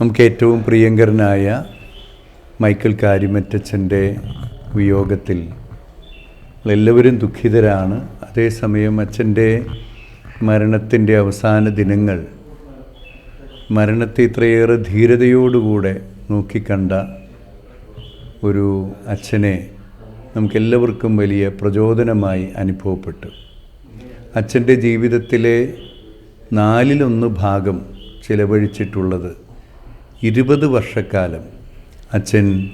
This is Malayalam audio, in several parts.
നമുക്ക് ഏറ്റവും പ്രിയങ്കരനായ മൈക്കിൾ കാരിമറ്റച്ചന്റെ വിയോഗത്തിൽ എല്ലാവരും ദുഃഖിതരാണ്. അതേസമയം അച്ഛന്റെ മരണത്തിന്റെ അവസാന ദിനങ്ങൾ മരണത്തെ ഇത്രയേറെ ധീരതയോടുകൂടെ നോക്കിക്കണ്ട ഒരു അച്ഛനെ നമുക്കെല്ലാവർക്കും വലിയ പ്രചോദനമായി അനുഭവപ്പെട്ടു. അച്ഛന്റെ ജീവിതത്തിലെ നാലിലൊന്ന് ഭാഗം ചിലവഴിച്ചിട്ടുള്ളത് ഇരുപത് വർഷക്കാലം അച്ഛൻ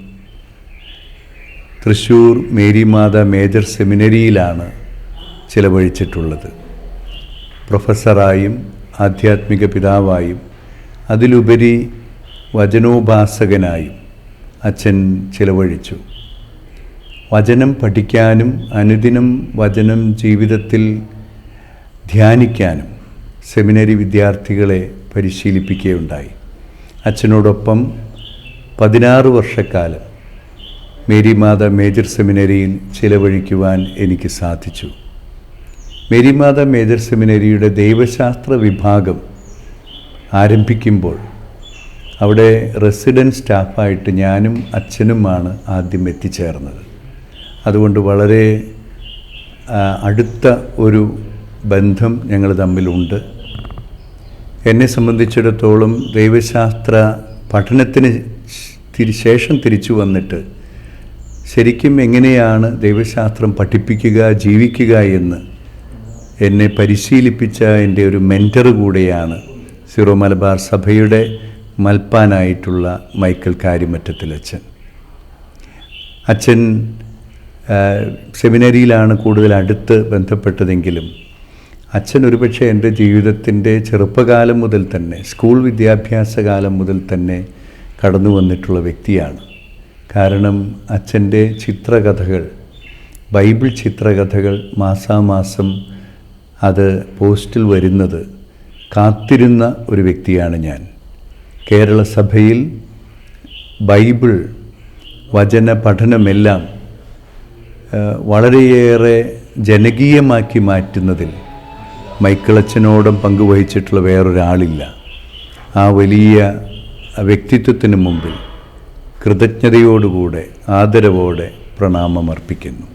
തൃശ്ശൂർ മേരിമാത മേജർ സെമിനറിയിലാണ് ചിലവഴിച്ചിട്ടുള്ളത്. പ്രൊഫസറായും ആധ്യാത്മിക പിതാവായും അതിലുപരി വചനോപാസകനായും അച്ഛൻ ചിലവഴിച്ചു. വചനം പഠിക്കാനും അനുദിനം വചനം ജീവിതത്തിൽ ധ്യാനിക്കാനും സെമിനറി വിദ്യാർത്ഥികളെ പരിശീലിപ്പിക്കുകയുണ്ടായി. അച്ഛനോടൊപ്പം പതിനാറ് വർഷക്കാലം മേരിമാത മേജർ സെമിനറിയിൽ ചിലവഴിക്കുവാൻ എനിക്ക് സാധിച്ചു. മേരിമാത മേജർ സെമിനറിയുടെ ദൈവശാസ്ത്ര വിഭാഗം ആരംഭിക്കുമ്പോൾ അവിടെ റെസിഡന്റ് സ്റ്റാഫായിട്ട് ഞാനും അച്ഛനുമാണ് ആദ്യം എത്തിച്ചേർന്നത്. അതുകൊണ്ട് വളരെ അടുത്ത ഒരു ബന്ധം ഞങ്ങൾ തമ്മിലുണ്ട്. എന്നെ സംബന്ധിച്ചിടത്തോളം ദൈവശാസ്ത്ര പഠനത്തിന് ശേഷം തിരിച്ചു വന്നിട്ട് ശരിക്കും എങ്ങനെയാണ് ദൈവശാസ്ത്രം പഠിപ്പിക്കുക ജീവിക്കുക എന്ന് എന്നെ പരിശീലിപ്പിച്ച എന്റെ ഒരു മെന്റർ കൂടെയാണ് സിറോ മലബാർ സഭയുടെ മൽപ്പാനായിട്ടുള്ള മൈക്കൽ കാര്യമറ്റത്തിൽ അച്ഛൻ. അച്ഛൻ സെമിനറിയിലാണ് കൂടുതൽ അടുത്ത് ബന്ധപ്പെട്ടതെങ്കിലും അച്ഛൻ ഒരുപക്ഷെ എന്റെ ജീവിതത്തിന്റെ ചെറുപ്പകാലം മുതൽ തന്നെ സ്കൂൾ വിദ്യാഭ്യാസ കാലം മുതൽ തന്നെ കടന്നു വന്നിട്ടുള്ള വ്യക്തിയാണ്. കാരണം അച്ഛന്റെ ചിത്രകഥകൾ ബൈബിൾ ചിത്രകഥകൾ മാസാമാസം അത് പോസ്റ്റിൽ വരുന്നത് കാത്തിരുന്ന ഒരു വ്യക്തിയാണ് ഞാൻ. കേരള സഭയിൽ ബൈബിൾ വചന പഠനമെല്ലാം വളരെയേറെ ജനകീയമാക്കി മാറ്റുന്നതിൽ മൈക്കിളച്ചനോടും പങ്കുവഹിച്ചിട്ടുള്ള വേറൊരാളില്ല. ആ വലിയ വ്യക്തിത്വത്തിന് മുമ്പിൽ കൃതജ്ഞതയോടുകൂടെ ആദരവോടെ പ്രണാമം അർപ്പിക്കുന്നു